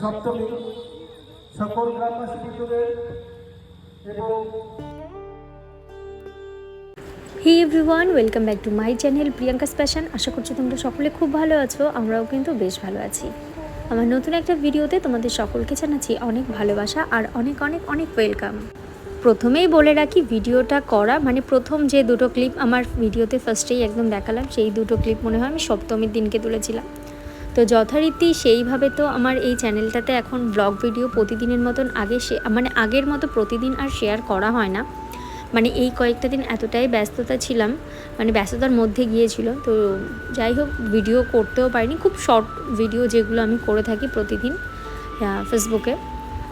সপ্তমী। সকল গ্রামবাসী বিদ্যুতের এবং hey everyone welcome back to my channel Priyanka special আশা করছি তোমরা সকলে খুব ভালো আছো, আমরাও কিন্তু বেশ ভালো আছি। আমার নতুন একটা ভিডিওতে তোমাদের সকলকে জানাচ্ছি অনেক ভালোবাসা আর অনেক অনেক অনেক ওয়েলকাম প্রথমেই বলে রাখি, ভিডিওটা করা মানে প্রথম যে দুটো ক্লিপ আমার ভিডিওতে ফার্স্টেই একদম দেখালাম, সেই দুটো ক্লিপ মনে হয় আমি সপ্তমীর দিনকে তুলেছিলাম। তো যথারীতি সেইভাবে তো আমার এই চ্যানেলটাতে এখন ব্লগ ভিডিও প্রতিদিনের মতন আগে সে মানে আগের মতো প্রতিদিন আর শেয়ার করা হয় না। মানে এই কয়েকটা দিন এতটাই ব্যস্ততা ছিলাম মানে ব্যস্ততার মধ্যে গিয়েছিল। তো যাই হোক, ভিডিও করতেও পারিনি। খুব শর্ট ভিডিও যেগুলো আমি করে থাকি প্রতিদিন ফেসবুকে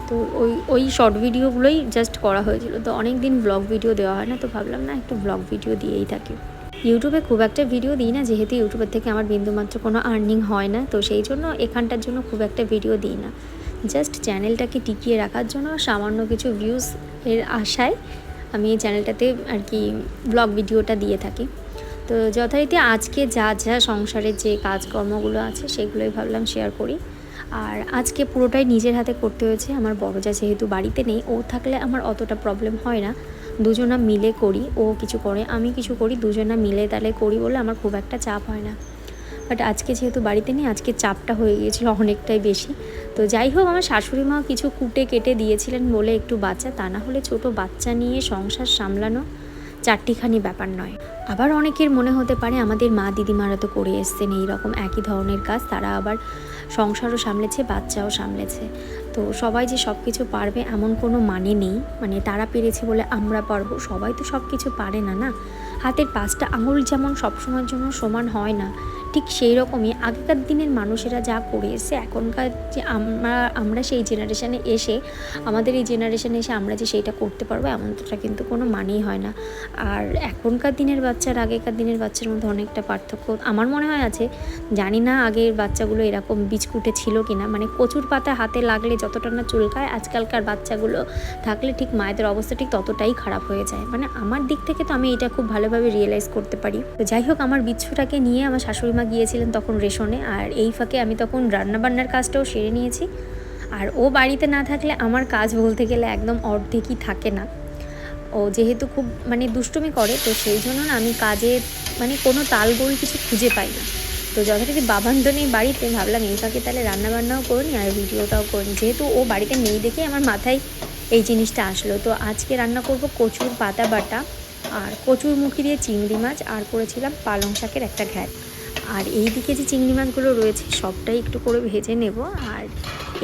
তো ওই ওই শর্ট ভিডিওগুলোই জাস্ট করা হয়েছিল। তো অনেক দিন ব্লগ ভিডিও দেওয়া হয় না, তো ভাবলাম না একটু ব্লগ ভিডিও দিয়েই থাকি। ইউটিউবে খুব একটা ভিডিও দিই না, যেহেতু ইউটিউবের থেকে আমার বিন্দুমাত্র কোনো আর্নিং হয় না, তো সেই জন্য এখানটার জন্য খুব একটা ভিডিও দিই না। জাস্ট চ্যানেলটাকে টিকিয়ে রাখার জন্য সামান্য কিছু ভিউজ এর আশায় আমি এই চ্যানেলটাতে আর কি ব্লগ ভিডিওটা দিয়ে থাকি। তো যথারীতি আজকে যা যা সংসারের যে কাজকর্মগুলো আছে, সেগুলোই ভাবলাম শেয়ার করি। আর আজকে পুরোটাই নিজের হাতে করতে হয়েছে, আমার বড় যা যেহেতু বাড়িতে নেই, ও থাকলে আমার অতটা প্রবলেম হয় না। দুজনা মিলে করি, ও কিছু করে, আমি কিছু করি, দুজনা মিলে তাহলে করি বলে আমার খুব একটা চাপ হয় না। বাট আজকে যেহেতু বাড়িতে নেই, আজকে চাপটা হয়ে গিয়েছিল অনেকটাই বেশি। তো যাই হোক, আমার শাশুড়ি মা কিছু কুটে কেটে দিয়েছিলেন বলে একটু বাচ্চা, তা না হলে ছোট বাচ্চা নিয়ে সংসার সামলানো চারটিখানি ব্যাপার নয়। আবার অনেকের মনে হতে পারে, আমাদের মা দিদিমারা তো করে এসছেন এই রকম একই ধরনের কাজ, তারা আবার সংসারও সামলেছে, বাচ্চাও সামলেছে। তো সবাই যে সব কিছু পারবে এমন কোনো মানে নেই। মানে তারা পেরেছে বলে আমরা পারব। সবাই তো সব কিছু পারে না না? হাতের পাঁচটা আঙুল যেমন সবসময়ের জন্য সমান হয় না ঠিক সেই রকমই আগেকার দিনের মানুষেরা যা করে এসে এখনকার যে আমরা আমরা সেই জেনারেশানে এসে, আমাদের এই জেনারেশানে এসে আমরা যে সেইটা করতে পারব, এমনটা কিন্তু কোনো মানেই হয় না। আর এখনকার দিনের বাচ্চার, আগেকার দিনের বাচ্চার মধ্যে অনেকটা পার্থক্য আমার মনে হয় আছে। জানি না আগের বাচ্চাগুলো এরকম বিচকুটে ছিল কি না মানে কচুর পাতা হাতে লাগলে যতটা না চুলকায়, আজকালকার বাচ্চাগুলো থাকলে ঠিক মায়েদের অবস্থা ঠিক ততটাই খারাপ হয়ে যায়। মানে আমার দিক থেকে তো আমি এটা খুব ভালোভাবে রিয়েলাইজ করতে পারি। তো যাই হোক, আমার বিচ্ছুটাকে নিয়ে, আমার শাশুড়ি মা গিয়েছিলেন তখন রেশনে, আর এই ফাঁকে আমি তখন রান্নাবান্নার কাজটাও সেরে নিয়েছি। আর ও বাড়িতে না থাকলে আমার কাজ বলতে গেলে একদম অর্ধেকই থাকে না। ও যেহেতু খুব মানে দুষ্টুমি করে, তো সেই জন্য না আমি কাজে মানে কোনো তালগোল কিছু খুঁজে পাই না। তো যথারীতি বাবান তো নেই বাড়িতে ভাবলাম, এই ফাঁকে তাহলে রান্নাবান্নাও করিনি আর ভিডিওটাও করিনি। যেহেতু ও বাড়িতে নেই দেখে আমার মাথায় এই জিনিসটা আসলো। তো আজকে রান্না করব কচুর পাতা বাটা আর কচুর মুখি দিয়ে চিংড়ি মাছ, আর করেছিলাম পালং শাকের একটা ঘ্যাট। আর এই দিকে যে চিংড়ি মাছগুলো রয়েছে, সবটাই একটু করে ভেজে নেব। আর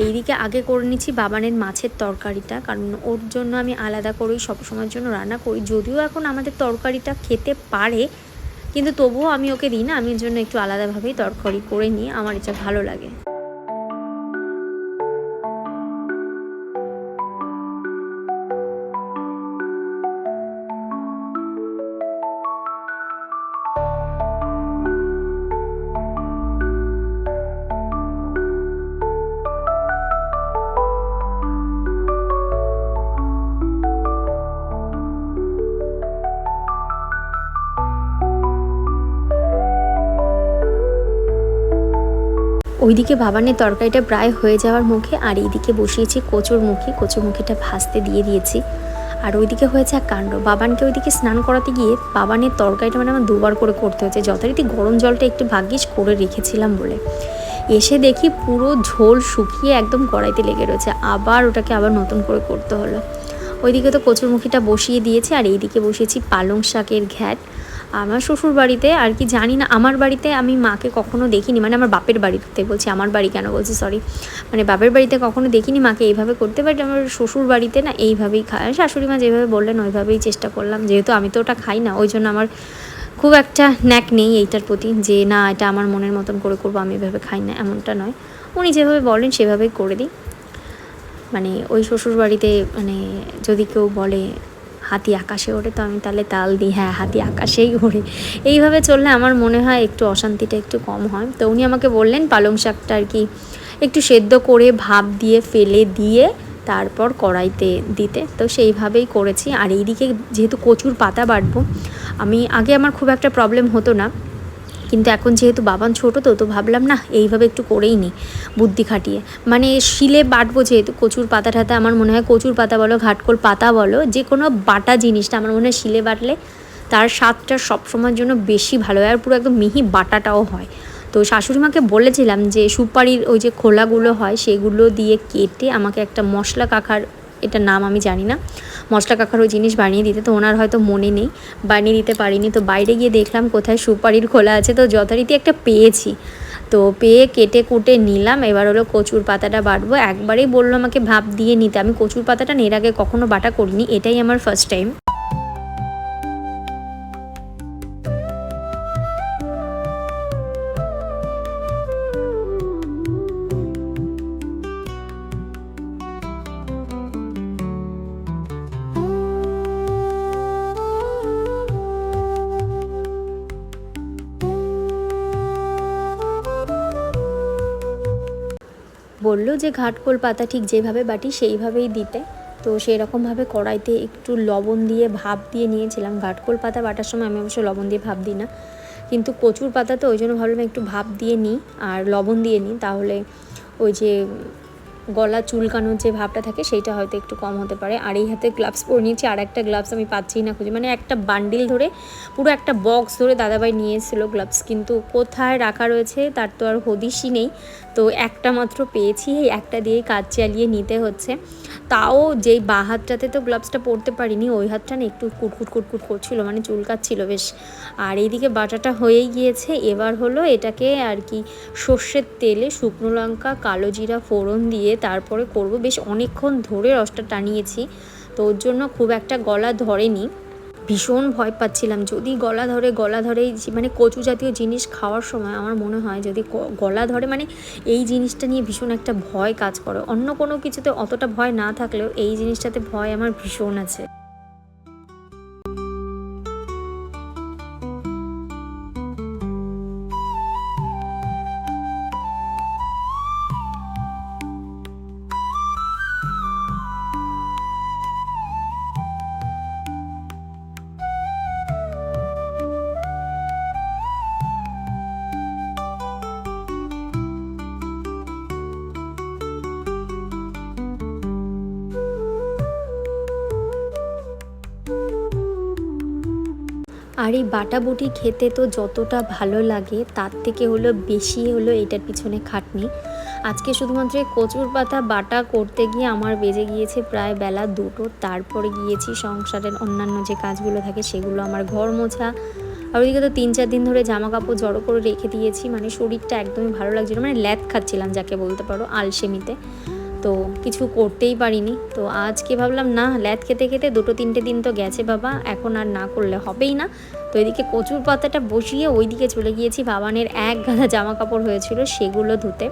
এইদিকে আগে করে নিচ্ছি বাবানের মাছের তরকারিটা, কারণ ওর জন্য আমি আলাদা করেই সবসময়ের জন্য রান্না করি। যদিও এখন আমাদের তরকারিটা খেতে পারে, কিন্তু তবুও আমি ওকে দিই না। আমি জন্য একটু আলাদাভাবেই তরকারি করে নিই। আমার এটা ভালো লাগে। ওইদিকে বাবানের তরকারিটা প্রায় হয়ে যাওয়ার মুখে আর এইদিকে বসিয়েছি কচুর মুখে। কচুর মুখিটা ভাজতে দিয়ে দিয়েছি। আর ওইদিকে হয়েছে এক কাণ্ড। বাবানকে ওইদিকে স্নান করাতে গিয়ে বাবানের তরকারিটা মানে আমার দুবার করে করতে হয়েছে। যথারীতি গরম জলটা একটু ভাগ্যিস করে রেখেছিলাম বলে। এসে দেখি পুরো ঝোল শুকিয়ে একদম কড়াইতে লেগে রয়েছে। আবার ওটাকে আবার নতুন করে করতে হলো। ওইদিকে তো কচুরমুখিটা বসিয়ে দিয়েছে আর এইদিকে বসিয়েছি পালং শাকের ঘ্যাট। আমার শ্বশুর বাড়িতে আর কি জানি না, আমার বাড়িতে আমি মাকে কখনো দেখিনি মানে আমার বাপের বাড়িতে বলছি, আমার বাড়ি কেন বলছি সরি মানে বাপের বাড়িতে কখনো দেখিনি মাকে এইভাবে করতে বাট আমার শ্বশুর বাড়িতে না এইভাবেই খায়। শাশুড়ি মা যেভাবে বললেন, ওইভাবেই চেষ্টা করলাম, যেহেতু আমি তো ওটা খাই না, ওই জন্য আমার খুব একটা ন্যাক নেই এইটার প্রতি, যে না, এটা আমার মনের মতন করে করব, আমি এভাবে খাই না, এমনটা নয়। উনি যেভাবে বলেন, সেভাবেই করে দিই। মানে ওই শ্বশুর বাড়িতে মানে যদি কেউ বলে হাতি আকাশে ওড়ে তো আমি তাহলে তাল দিই হ্যাঁ হাতি আকাশেই ওড়ে। এইভাবে চললে আমার মনে হয় একটু অশান্তিটা একটু কম হয়। তো উনি আমাকে বললেন, পালং শাকটা আর কি একটু সেদ্ধ করে ভাপ দিয়ে, ফেলে দিয়ে তারপর কড়াইতে দিতে। তো সেইভাবেই করেছি। আর এইদিকে যেহেতু কচুর পাতা বাটবো, আমি, আগে আমার খুব একটা প্রবলেম হতো না। কিন্তু এখন যেহেতু বাবান ছোট তো তো ভাবলাম না এইভাবে একটু করেই নিই বুদ্ধি খাটিয়ে। মানে শিলে বাটবো যেহেতু, কচুর পাতা টাতা আমার মনে হয় কচুর পাতা বলো, ঘাটকোল পাতা বলো, যে কোনো বাটা জিনিসটা আমার মনে হয় শিলে বাটলে তার স্বাদটা সবসময়ের জন্য বেশি ভালো হয়, আর পুরো একদম মিহি বাটাটাও হয়। তো শাশুড়ি মাকে বলেছিলাম যে, সুপারির ওই যে খোলাগুলো হয়, সেগুলো দিয়ে কেটে আমাকে একটা মশলা কাকার এটা নাম আমি জানি না মশলা কাকার ওই জিনিস বানিয়ে দিতে, তো ওনার হয়তো মনে নেই। বানিয়ে দিতে পারিনি। তো বাইরে গিয়ে দেখলাম কোথায় সুপারির খোলা আছে। তো যথারীতি একটা পেয়েছি। তো পেয়ে কেটে কুটে নিলাম। এবার হলো কচুর পাতাটা বাটবো। একবারেই বলল আমাকে ভাব দিয়ে নিতে। আমি কচুর পাতাটা এর আগে কখনো বাটা করিনি। এটাই আমার ফার্স্ট টাইম বলল যে ঘাটকোল পাতা ঠিক যেভাবে বাটি সেইভাবেই দিতে। তো সেই রকমভাবে কড়াইতে একটু লবণ দিয়ে ভাপ দিয়ে নিয়েছিলাম। ঘাটকোল পাতা বাটার সময় আমি অবশ্য লবণ দিয়ে ভাপ দিই না। কিন্তু কচুর পাতা তো ওই জন্য ভাবলাম একটু ভাপ দিয়ে নিই আর লবণ দিয়ে নিই। তাহলে ওই যে গলা চুলকানোর যে ভাবটা থাকে সেইটা হয়তো একটু কম হতে পারে। আর এই হাতে গ্লাভস পরে নিয়েছি, আর একটা গ্লাভস আমি পাচ্ছি না খুঁজে। মানে একটা বান্ডিল ধরে, পুরো একটা বক্স ধরে দাদাভাই নিয়ে এসেছিল গ্লাভস কিন্তু কোথায় রাখা রয়েছে তার তো আর হদিশই নেই। তো একটা মাত্র পেয়েছি, এই একটা দিয়েই কাজ চালিয়ে নিতে হচ্ছে। তাও যেই বা হাতটাতে তো গ্লাভসটা পরতে পারিনি, ওই হাতটা না একটু কুটকুট কুটকুট করছিল মানে চুলকাচ্ছিল বেশ। আর এইদিকে বাটাটা হয়েই গিয়েছে। এবার হলো এটাকে আর কি সর্ষের তেলে শুকনো লঙ্কা, কালো জিরা, ফোড়ন দিয়ে তারপরে করব। বেশ অনেকক্ষণ ধরে রসটা টানিয়েছি, তো ওর জন্য খুব একটা গলা ধরেনি। ভীষণ ভয় পাচ্ছিলাম। যদি গলা ধরে গলা ধরে মানে কচু জাতীয় জিনিস খাওয়ার সময় আমার মনে হয় যদি গলা ধরে মানে এই জিনিসটা নিয়ে ভীষণ একটা ভয় কাজ করে। অন্য কোনো কিছুতে অতটা ভয় না থাকলেও এই জিনিসটাতে ভয় আমার ভীষণ আছে। আর এই বাটা বুটি খেতে তো যতটা ভালো লাগে, তার থেকে হলো বেশি হলো এটার পিছনে খাটনি। আজকে শুধুমাত্র কচুর পাতা বাটা করতে গিয়ে আমার বেজে গিয়েছে প্রায় বেলা দুটো, তারপরে গিয়েছি সংসারের অন্যান্য যে কাজগুলো থাকে সেগুলো আমার ঘর মোছা। আর ওইদিকে তো তিন চার দিন ধরে জামা কাপড় জড়ো করে রেখে দিয়েছি মানে শরীরটা একদমই ভালো লাগছিল মানে ল্যাদ খাচ্ছিলাম যাকে বলতে পারো, আলসেমিতে। তো কিছু করতেই পারিনি। তো আজকে ভাবলাম, না, ল্যাদ খেতে খেতে দুটো তিনটে দিন তো গেছে বাবা, এখন আর না করলে হবেই না। তো এদিকে কচুর পাতাটা বসিয়ে ওইদিকে চলে গিয়েছি। বাবানের এক গাদা জামা কাপড় হয়েছিল সেগুলো ধুতে।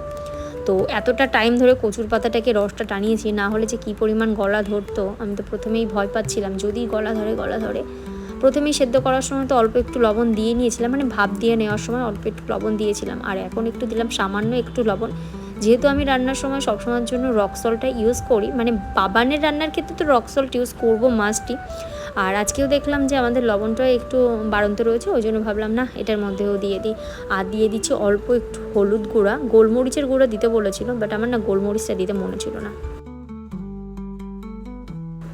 তো এতটা টাইম ধরে কচুর পাতাটাকে রসটা টানিয়েছি, না হলে যে কী পরিমাণ গলা ধরতো, আমি তো প্রথমেই ভয় পাচ্ছিলাম, যদি গলা ধরে গলা ধরে। প্রথমেই সেদ্ধ করার সময় তো অল্প একটু লবণ দিয়ে নিয়েছিলাম মানে ভাপ দিয়ে নেওয়ার সময় অল্প একটু লবণ দিয়েছিলাম। আর এখন একটু দিলাম সামান্য একটু লবণ। যেহেতু আমি রান্নার সময় সবসময়ের জন্য রক সল্টটা ইউজ করি মানে বাবানের রান্নার ক্ষেত্রে তো রক সল্ট ইউজ করব মাস্টই আর আজকেও দেখলাম যে আমাদের লবণটা একটু বাড়ন্ত রয়েছে, ওই জন্য ভাবলাম না এটার মধ্যেও দিয়ে দিই। আর দিয়ে দিচ্ছি অল্প একটু হলুদ গুঁড়া, গোলমরিচের গুঁড়া দিতে বলেছিল বাট আমার না গোলমরিচটা দিতে মনে ছিল না।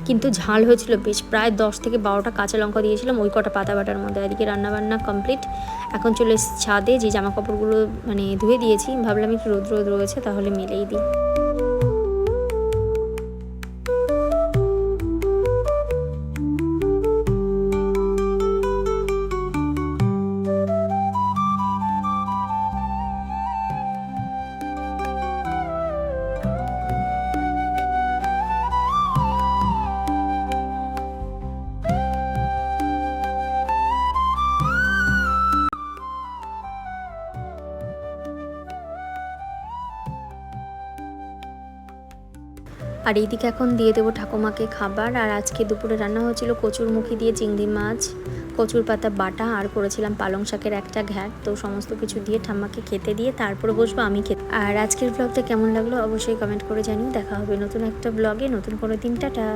কিন্তু ঝাল হয়েছিল বেশ। প্রায় দশ থেকে বারোটা কাঁচা লঙ্কা দিয়েছিলাম ওই কটা পাতা বাটার মধ্যে। এদিকে রান্নাবান্না কমপ্লিট এখন চলে ছাদে। যে জামা কাপড়গুলো মানে ধুয়ে দিয়েছি, ভাবলাম একটু রোদ রোদ রয়েছে তাহলে মিলেই দিই। আর এইদিকে এখন দিয়ে দেবো ঠাকুমাকে খাবার। আর আজকে দুপুরে রান্না হয়েছিল কচুর মুখি দিয়ে চিংড়ি মাছ, কচুর পাতা বাটা, আর করেছিলাম পালং শাকের একটা ঘ্যাট। তো সমস্ত কিছু দিয়ে ঠাম্মাকে খেতে দিয়ে তারপরে বসবো আমি খেতে। আর আজকের ব্লগটা কেমন লাগল অবশ্যই কমেন্ট করে জানিও। দেখা হবে নতুন একটা ব্লগে নতুন কোনো দিন, টাটা!